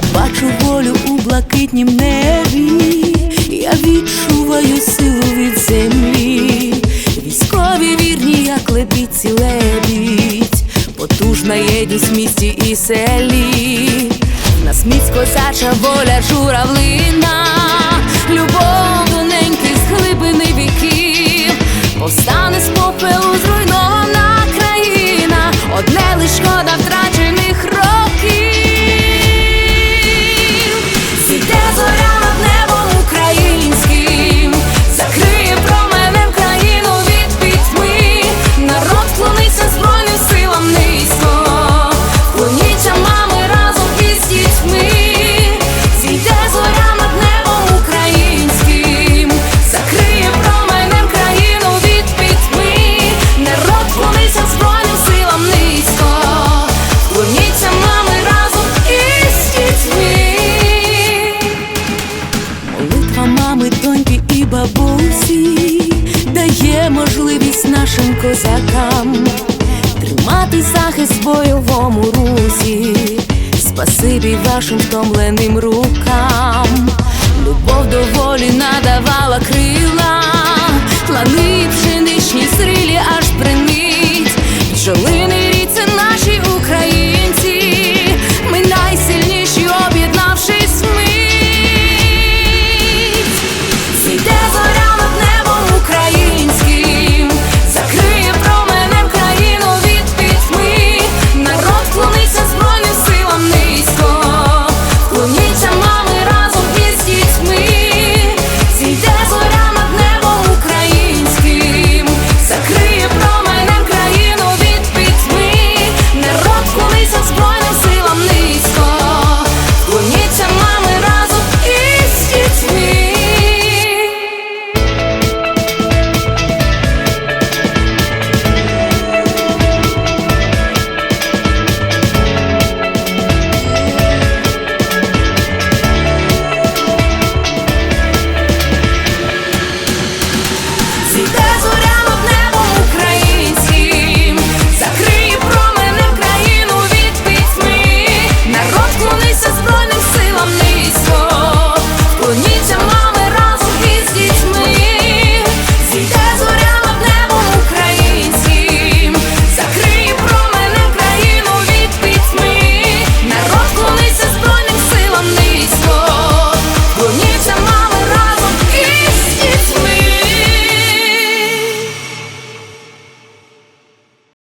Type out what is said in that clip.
бачу волю у блакитнім небі, я відчуваю силу від землі, військові вірні, як лебідці лебідь, потужна єдність в місті і селі, нас міць козача воля журавлина, любов до неньки з глибини віків, дає можливість нашим козакам тримати захист бойовому русі. Спасибі вашим втомленим рукам. Любов до